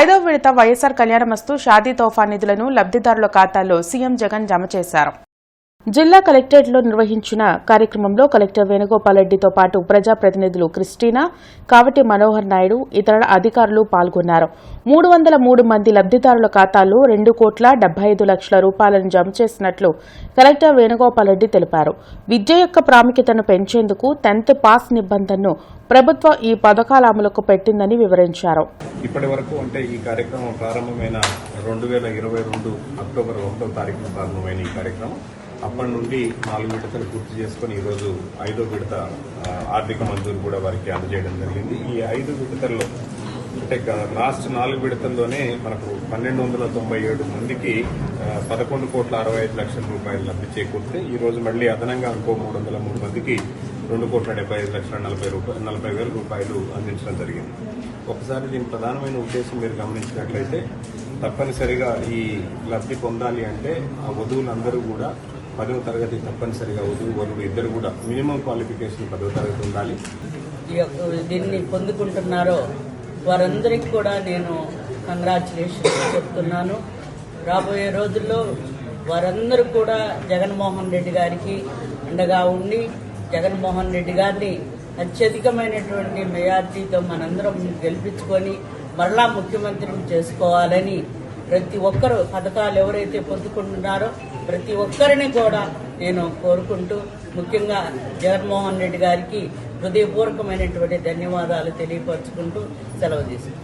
ఐదవ విడత వైఎస్ఆర్ కళ్యాణమస్తు షాదీ తోఫా నిధులను లబ్ధిదారుల ఖాతాల్లో సీఎం జగన్ జమ చేశారు. జిల్లా కలెక్టరేట్లో నిర్వహించిన కార్యక్రమంలో కలెక్టర్ వేణుగోపాల్ రెడ్డితో పాటు ప్రజాప్రతినిధులు క్రిస్టీనా కావటి మనోహర్ నాయుడు ఇతర అధికారులు పాల్గొన్నారు. మూడు వందల మూడు మంది లబ్ధిదారుల ఖాతాల్లో రెండు కోట్ల డెబ్బై ఐదు లక్షల రూపాయలను జమ చేసినట్లు కలెక్టర్ వేణుగోపాల్ రెడ్డి తెలిపారు. విద్య యొక్క ప్రాముఖ్యతను పెంచేందుకు టెన్త్ పాస్ నిబంధనను ప్రభుత్వం ఈ పథకాల అమలుకు పెట్టిందని వివరించారు. ఇప్పటి వరకు అంటే ఈ కార్యక్రమం ప్రారంభమైన రెండు వేల ఇరవై రెండు అక్టోబర్ ఒకటో తారీఖున ప్రారంభమైన ఈ కార్యక్రమం. అప్పటి నుండి నాలుగు విడతలు పూర్తి చేసుకుని ఈరోజు ఐదో విడత ఆర్థిక మంజూరు కూడా వారికి అందజేయడం జరిగింది. ఈ ఐదు విడతల్లో అంటే లాస్ట్ నాలుగు విడతల్లోనే మనకు పన్నెండు వందల తొంభై ఏడు మందికి పదకొండు కోట్ల అరవై ఐదు లక్షల రూపాయలు లబ్ధి చేకూరితే ఈ రోజు మళ్ళీ అదనంగా ఇంకో మూడు వందల మూడు మందికి రెండు కోట్ల డెబ్బై ఐదు లక్షల నలభై రూపాయలు నలభై వేల రూపాయలు అందించడం జరిగింది. ఒకసారి దీని ప్రధానమైన ఉద్దేశం మీరు గమనించినట్లయితే తప్పనిసరిగా ఈ లబ్ధి పొందాలి అంటే ఆ వధువులందరూ కూడా పదవ తరగతి తప్పనిసరిగా వధువు వరుడు ఇద్దరు కూడా మినిమం క్వాలిఫికేషన్ పదవ తరగతి ఉండాలి. ఈ యొక్క దీన్ని పొందుకుంటున్నారో వారందరికీ కూడా నేను కంగ్రాచులేషన్స్ చెప్తున్నాను. రాబోయే రోజుల్లో వారందరూ కూడా జగన్మోహన్ రెడ్డి గారికి అండగా ఉండి జగన్మోహన్ రెడ్డి గారిని అత్యధికమైనటువంటి మెజార్టీతో మనందరం గెలిపించుకొని మరలా ముఖ్యమంత్రిని చేసుకోవాలని ప్రతి ఒక్కరు పథకాలు ఎవరైతే పొందుకుంటున్నారో ప్రతి ఒక్కరిని కూడా నేను కోరుకుంటూ ముఖ్యంగా జగన్మోహన్ రెడ్డి గారికి హృదయపూర్వకమైనటువంటి ధన్యవాదాలు తెలియపరుచుకుంటూ సెలవు తీసుకుంటాను